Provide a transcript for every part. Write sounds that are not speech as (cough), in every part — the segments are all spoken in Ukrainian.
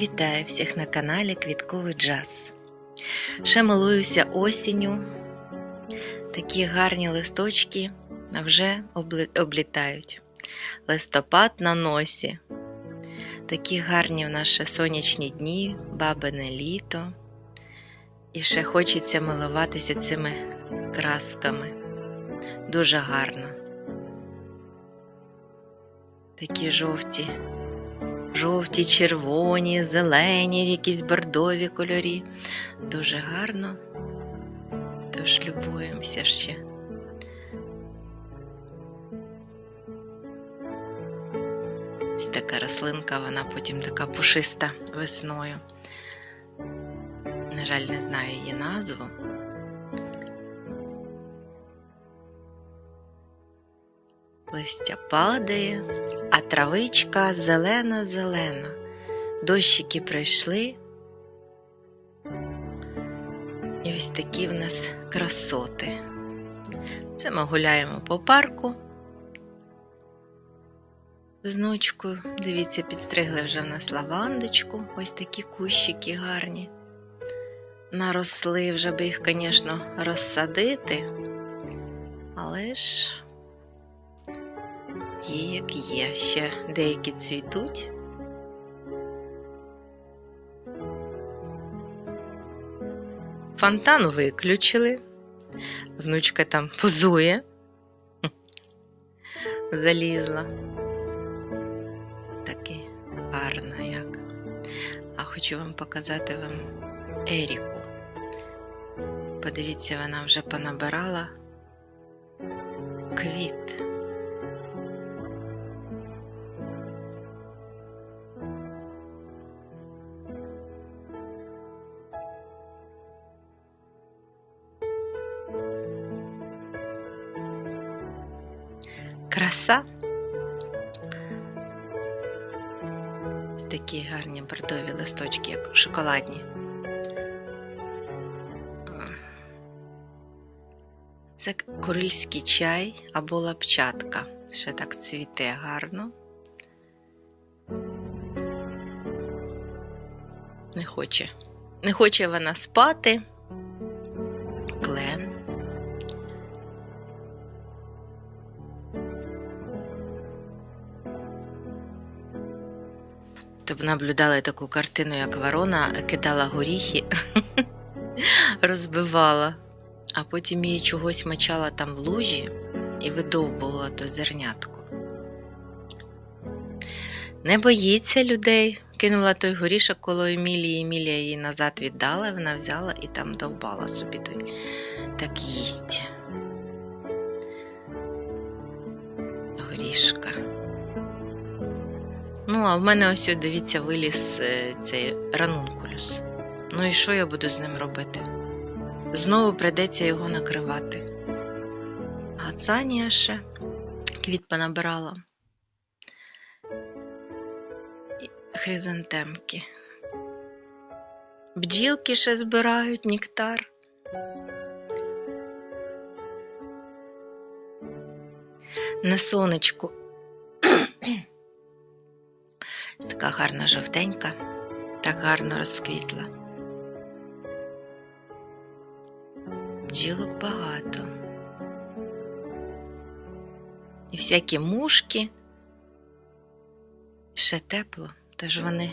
Вітаю всіх на каналі Квітковий Джаз. Ще милуюся осінню. Такі гарні листочки вже облітають. Листопад на носі. Такі гарні в ще сонячні дні, бабине літо. І ще хочеться милуватися цими красками. Дуже гарно. Такі жовті жовті, червоні, зелені, якісь бордові кольорі. Дуже гарно. Тож любуємося ще. Ось така рослинка, вона потім така пушиста весною. На жаль, не знаю її назву. Листя падає, травичка зелена-зелена. Дощики прийшли. І ось такі в нас красоти. Це ми гуляємо по парку. З внучкою. Дивіться, підстригли вже в нас лавандочку. Ось такі кущики гарні. Наросли вже би їх, звісно, розсадити. Але ж є, як є. Ще деякі цвітуть. Фонтан виключили. Внучка там позує. Залізла. Таки гарна як. А хочу вам показати вам Еріку. Подивіться, вона вже понабирала квіт. Краса. Ось такі гарні бордові листочки, як шоколадні. Це курильський чай або лапчатка. Ще так цвіте гарно. Не хоче. Не хоче вона спати. Наблюдали таку картину, як ворона кидала горіхи, (laughs) розбивала, а потім її чогось мочала там в лужі і видовбувала то зернятко. Не боїться людей, кинула той горішок коло Емілії, Емілія її назад віддала, вона взяла і там довбала собі той так їсть. Горішка. Ну, а в мене ось, дивіться, виліз е, цей ранункулюс. Ну і що я буду з ним робити? Знову прийдеться його накривати. Гацанія ще квіт понабирала. Хризантемки. Бджілки ще збирають нектар. На сонечку Така гарна жовтенька, так гарно розквітла. Бджілок багато. І всякі мушки. Ще тепло, тож вони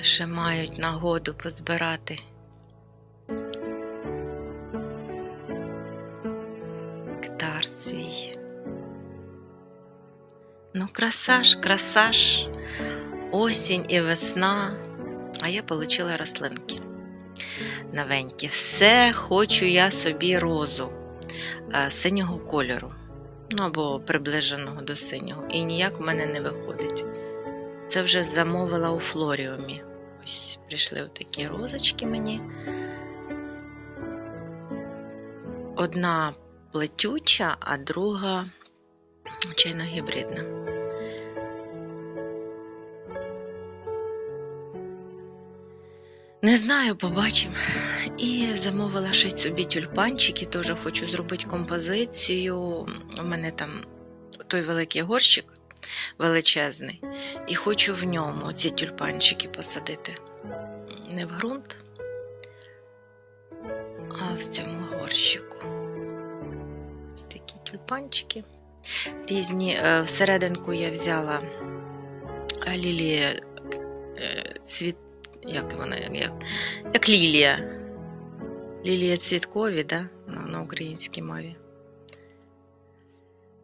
ще мають нагоду позбирати. Краса ж, краса ж, осінь і весна, а я отримала рослинки. Новенькі. Все хочу я собі розу е, синього кольору, ну або приближеного до синього. І ніяк в мене не виходить. Це вже замовила у флоріумі. Ось прийшли такі розочки мені. Одна плетюча, а друга чайно-гібридна. Не знаю, побачимо. І замовила ще собі тюльпанчики, теж хочу зробити композицію. У мене там той великий горщик величезний. І хочу в ньому ці тюльпанчики посадити. Не в ґрунт, а в цьому горщику. Ось такі тюльпанчики. Різні е, всерединку я взяла е, лілія е, цвіт, як вона, як, як лілія. Лілія цвіткові, да? на, на українській мові.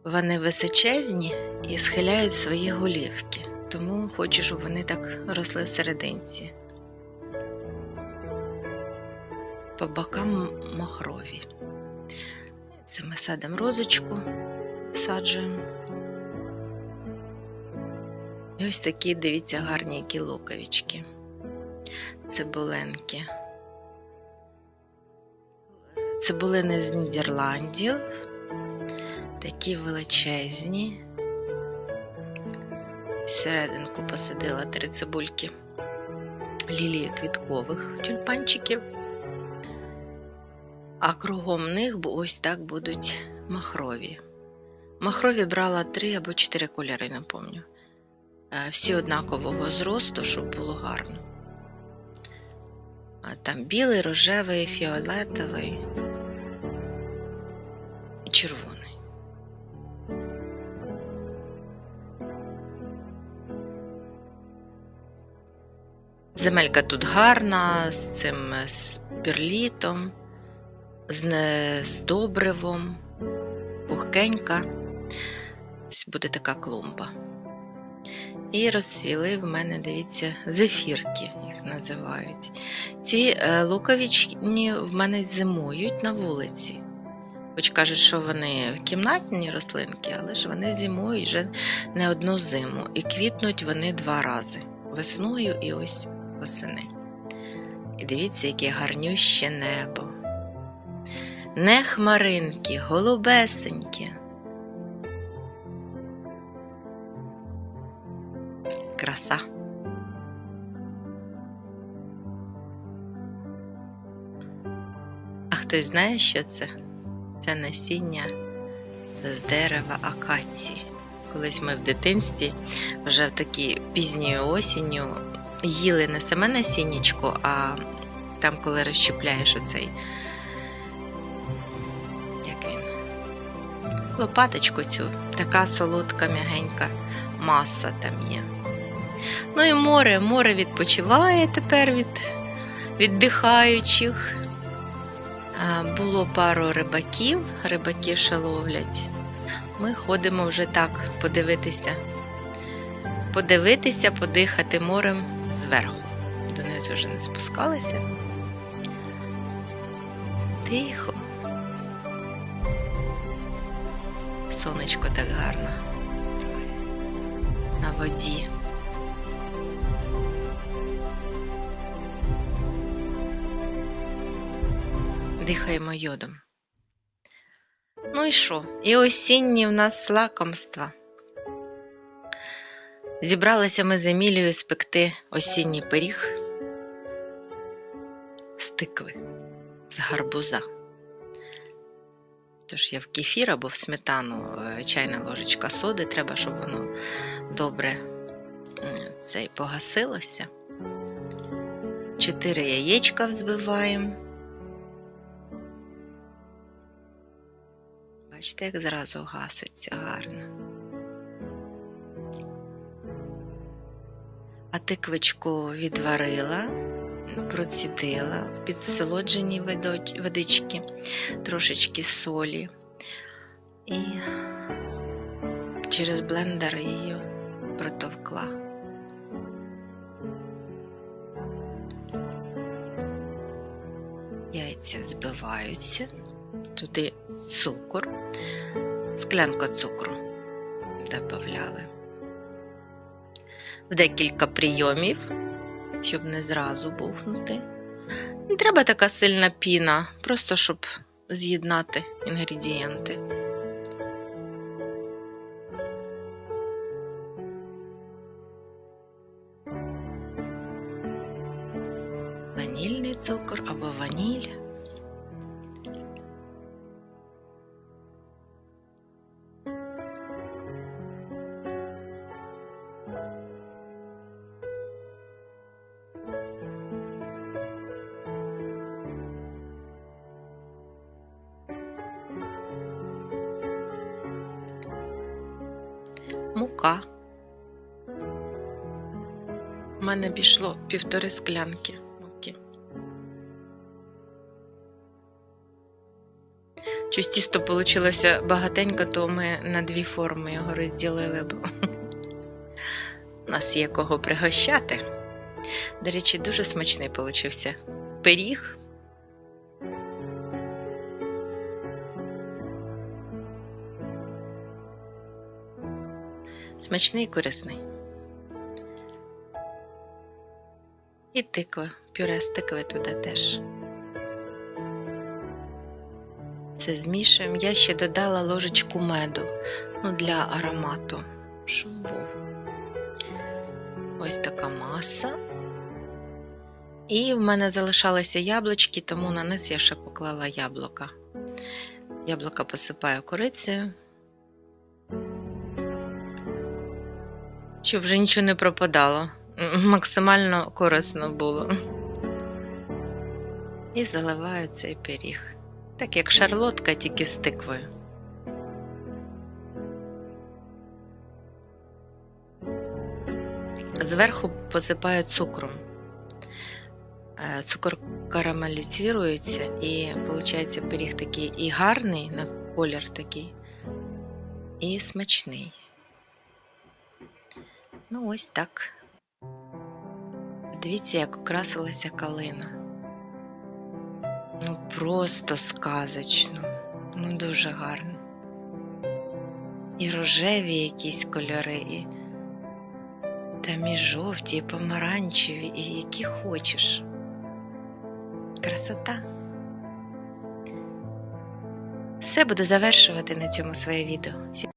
Вони височезні і схиляють свої голівки, тому хочу, щоб вони так росли в. По бокам махрові. Це ми садимо розочку, саджуємо. І ось такі, дивіться, гарні які луковички. Цибуленки. Цибулини з Нідерландів. Такі величезні. Всерединку посадила три цибульки лілії квіткових тюльпанчиків. А кругом них ось так будуть махрові. Махрові брала три або чотири кольори, не пам'ятаю. Всі однакового зросту, щоб було гарно. Там білий, рожевий, фіолетовий і червоний. Земелька тут гарна, з цим з перлітом, з, з добривом, пухкенька. Ось буде така клумба. І розцвіли в мене, дивіться, зефірки, їх називають. Ці луковичні в мене зимують на вулиці. Хоч кажуть, що вони кімнатні рослинки, але ж вони зимують вже не одну зиму. І квітнуть вони два рази весною і ось восени. І дивіться, яке гарнюще небо. Не хмаринки, голубесенькі. Краса. А хтось знає, що це? Це насіння з дерева акації. Колись ми в дитинстві вже в такій пізньою осінню їли не саме насіннячко, а там, коли розщепляєш оцей, як він, лопаточку цю, така солодка, м'ягенька маса там є. Ну і море, море відпочиває тепер від віддихаючих. Було пару рибаків, рибаки ще ловлять. Ми ходимо вже так подивитися, подивитися, подихати морем зверху. Донизу вже не спускалися. Тихо. Сонечко так гарно. На воді. Дихаємо йодом. Ну і що? І осінні в нас лакомства. Зібралися ми з Емілією спекти осінній пиріг з тикви, з гарбуза. Тож я в кефір або в сметану чайна ложечка соди, треба, щоб воно добре цей погасилося. Чотири яєчка взбиваємо. Бачите, як зразу гаситься гарно. А тиквичку відварила, процідила в підсолодженій водички, трошечки солі і через блендер її протовкла. Яйця збиваються, туди цукор, склянка цукру додавали. В декілька прийомів, щоб не зразу бухнути. Не треба така сильна піна, просто щоб з'єднати інгредієнти. Ванільний цукор або ваніль. У мене пішло півтори склянки муки. Щось тісто вийшло багатенько, то ми на дві форми його розділили, бо нас є кого пригощати. До речі, дуже смачний получився пиріг. Смачний і корисний. І тиква, пюре з тикви туди теж. Це змішуємо. Я ще додала ложечку меду ну, для аромату, щоб був. Ось така маса. І в мене залишалися яблучки, тому на низ я ще поклала яблука. Яблука посипаю корицею. Щоб вже нічого не пропадало. Максимально корисно було. І заливаю цей пиріг. Так як шарлотка, тільки з тиквою. Зверху посипаю цукром. Е, Цукор карамелізується і виходить пиріг такий і гарний на колір такий, і смачний. Ну, ось так. Дивіться, як окрасилася калина. Ну, просто сказочно. Ну, дуже гарно. І рожеві якісь кольори, і там і жовті, і помаранчеві, і які хочеш. Красота. Все буду завершувати на цьому своє відео.